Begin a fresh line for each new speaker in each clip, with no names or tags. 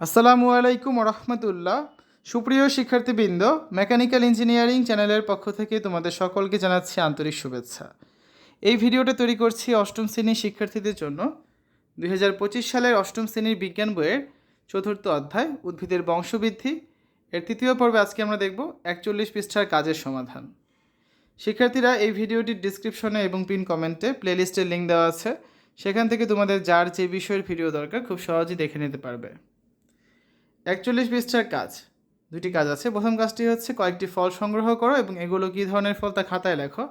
আসসালামু আলাইকুম রহমতুল্লাহ সুপ্রিয় শিক্ষার্থীবৃন্দ, মেকানিক্যাল ইঞ্জিনিয়ারিং চ্যানেলের পক্ষ থেকে তোমাদের সকলকে জানাচ্ছি আন্তরিক শুভেচ্ছা। এই ভিডিওটা তৈরি করছি অষ্টম শ্রেণির শিক্ষার্থীদের জন্য। দু হাজার পঁচিশ সালের অষ্টম শ্রেণির বিজ্ঞান বইয়ের চতুর্থ অধ্যায়, উদ্ভিদের বংশবৃদ্ধি। এর তৃতীয় পর্বে আজকে আমরা দেখব একচল্লিশ পৃষ্ঠার কাজের সমাধান। শিক্ষার্থীরা এই ভিডিওটির ডিসক্রিপশনে এবং পিন কমেন্টে প্লেলিস্টের লিঙ্ক দেওয়া আছে। সেখান থেকে তোমাদের যার যে বিষয়ের ভিডিও দরকার, খুব সহজেই দেখে নিতে পারবে। একচল্লিশ পৃষ্ঠার কাজ। দুটি কাজ আছে। প্রথম কাজটি হচ্ছে কয়েকটি ফল সংগ্রহ করো এবং এগুলো কী ধরনের ফল তা খাতায় লেখো।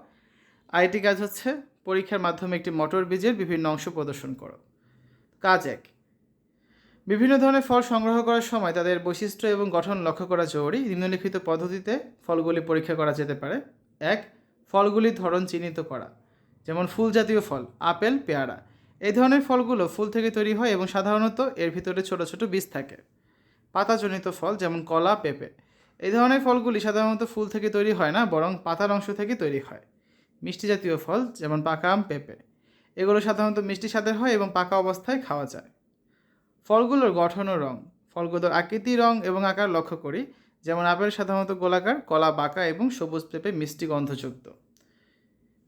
আরেকটি কাজ হচ্ছে পরীক্ষার মাধ্যমে একটি মটর বীজের বিভিন্ন অংশ প্রদর্শন করো। কাজ এক। বিভিন্ন ধরনের ফল সংগ্রহ করার সময় তাদের বৈশিষ্ট্য এবং গঠন লক্ষ্য করা জরুরি। নিম্নলিখিত পদ্ধতিতে ফলগুলি পরীক্ষা করা যেতে পারে। এক, ফলগুলির ধরন চিহ্নিত করা। যেমন ফুল জাতীয় ফল, আপেল, পেয়ারা। এই ধরনের ফলগুলো ফুল থেকে তৈরি হয় এবং সাধারণত এর ভিতরে ছোট ছোট বীজ থাকে। পাতাজনিত ফল যেমন কলা, পেঁপে। এই ধরনের ফলগুলি সাধারণত ফুল থেকে তৈরি হয় না, বরং পাতার অংশ থেকে তৈরি হয়। মিষ্টি জাতীয় ফল যেমন পাকা আম, পেঁপে। এগুলো সাধারণত মিষ্টি স্বাদের হয় এবং পাকা অবস্থায় খাওয়া যায়। ফলগুলোর গঠন ও রং। ফলগুলোর আকৃতি, রং এবং আকার লক্ষ্য করি। যেমন আপেল সাধারণত গোলাকার, কলা বাঁকা এবং সবুজ পেঁপে মিষ্টি গন্ধযুক্ত।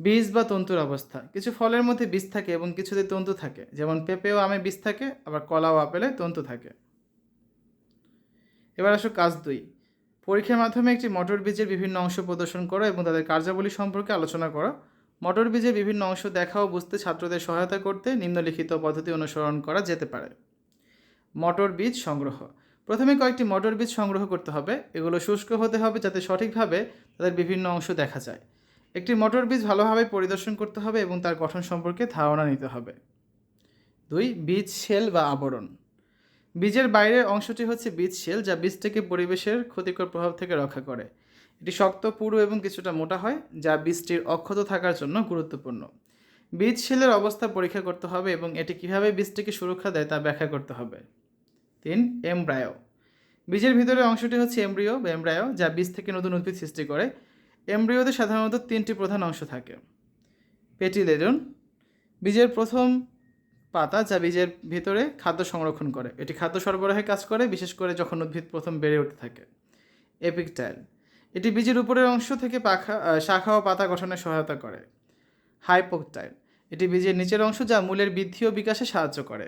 বীজ বা তন্তুর অবস্থা। কিছু ফলের মধ্যে বীজ থাকে এবং কিছুতে তন্তু থাকে। যেমন পেঁপে ও আমে বীজ থাকে, আবার কলা ও আপেলে তন্তু থাকে। এবার আসো কাজ দুই। পরীক্ষার মাধ্যমে একটি মটর বীজের বিভিন্ন অংশ প্রদর্শন করো এবং তাদের কার্যাবলী সম্পর্কে আলোচনা করো। মটর বীজের বিভিন্ন অংশ দেখা ও বুঝতে ছাত্রদের সহায়তা করতে নিম্নলিখিত পদ্ধতি অনুসরণ করা যেতে পারে। মটর বীজ সংগ্রহ। প্রথমে কয়েকটি মটর বীজ সংগ্রহ করতে হবে। এগুলো শুষ্ক হতে হবে যাতে সঠিকভাবে তাদের বিভিন্ন অংশ দেখা যায়। একটি মটর বীজ ভালোভাবে পরিদর্শন করতে হবে এবং তার গঠন সম্পর্কে ধারণা নিতে হবে। দুই, বীজ শেল বা আবরণ। বীজের বাইরের অংশটি হচ্ছে বীজ শেল, যা বীজটিকে পরিবেশের ক্ষতিকর প্রভাব থেকে রক্ষা করে। এটি শক্ত, পুরু এবং কিছুটা মোটা হয়, যা বীজটির অক্ষত থাকার জন্য গুরুত্বপূর্ণ। বীজ শেলের অবস্থা পরীক্ষা করতে হবে এবং এটি কীভাবে বীজটিকে সুরক্ষা দেয় তা ব্যাখ্যা করতে হবে। তিন, এমব্রায়ো। বীজের ভিতরে অংশটি হচ্ছে এমব্রিও বা এমব্রায়ো, যা বীজ থেকে নতুন উদ্ভিদ সৃষ্টি করে। এমব্রিওতে সাধারণত তিনটি প্রধান অংশ থাকে। পেটিলেডন। বীজের প্রথম পাতা যা বীজের ভিতরে খাদ্য সংরক্ষণ করে। এটি খাদ্য সরবরাহে কাজ করে, বিশেষ করে যখন উদ্ভিদ প্রথম বেড়ে উঠতে থাকে। এপিকটাইল এটি বীজের উপরের অংশ থেকে পাখা শাখা ও পাতা গঠনে সহায়তা করে। হাইপোকটাইল। এটি বীজের নিচের অংশ যা মূলের বৃদ্ধি ও বিকাশে সাহায্য করে।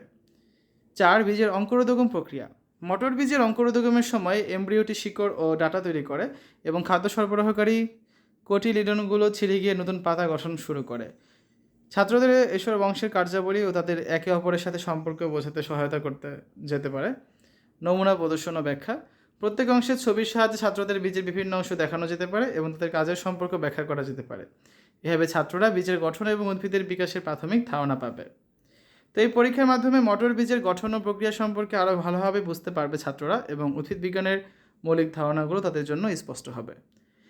চার, বীজের অঙ্কুরোদ্গম প্রক্রিয়া। মটর বীজের অঙ্কুরোদ্গমের সময় এমব্রিওটি শিকড় ও ডাটা তৈরি করে এবং খাদ্য সরবরাহকারী কোটিলিডনগুলো ছিঁড়ে গিয়ে নতুন পাতা গঠন শুরু করে। ছাত্রদের এসব বংশের কার্যাবলী ও তাদের একে অপরের সাথে সম্পর্ক বোঝাতে সহায়তা করতে যেতে পারে। নমুনা প্রদর্শন ও ব্যাখ্যা। প্রত্যেক অংশের ছবির সাহায্যে ছাত্রদের বীজের বিভিন্ন অংশ দেখানো যেতে পারে এবং তাদের কাজের সম্পর্ক ব্যাখ্যা করা যেতে পারে। এভাবে ছাত্ররা বীজের গঠন এবং উদ্ভিদের বিকাশের প্রাথমিক ধারণা পাবে। তো এই পরীক্ষার মাধ্যমে মটর বীজের গঠন ও প্রক্রিয়া সম্পর্কে আরও ভালোভাবে বুঝতে পারবে ছাত্ররা এবং উদ্ভিদ বিজ্ঞানের মৌলিক ধারণাগুলো তাদের জন্য স্পষ্ট হবে।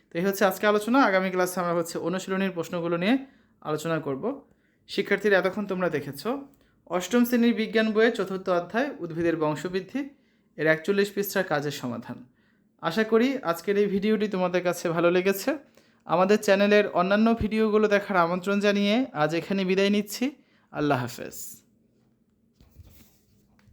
তো এই হচ্ছে আজকে আলোচনা। আগামী ক্লাসে আমরা হচ্ছে অনুশীলনীর প্রশ্নগুলো নিয়ে আলোচনা করব। শিক্ষার্থীরা এতক্ষণ তোমরা দেখেছ। অষ্টম শ্রেণির বিজ্ঞান বইয়ের চতুর্থ অধ্যায়, উদ্ভিদের বংশবৃদ্ধি, এর একচল্লিশ পৃষ্ঠার কাজের সমাধান। আশা করি আজকের এই ভিডিওটি তোমাদের কাছে ভালো লেগেছে। আমাদের চ্যানেলের অন্যান্য ভিডিওগুলো দেখার আমন্ত্রণ জানিয়ে আজ এখানে বিদায় নিচ্ছি। আল্লাহ হাফেজ।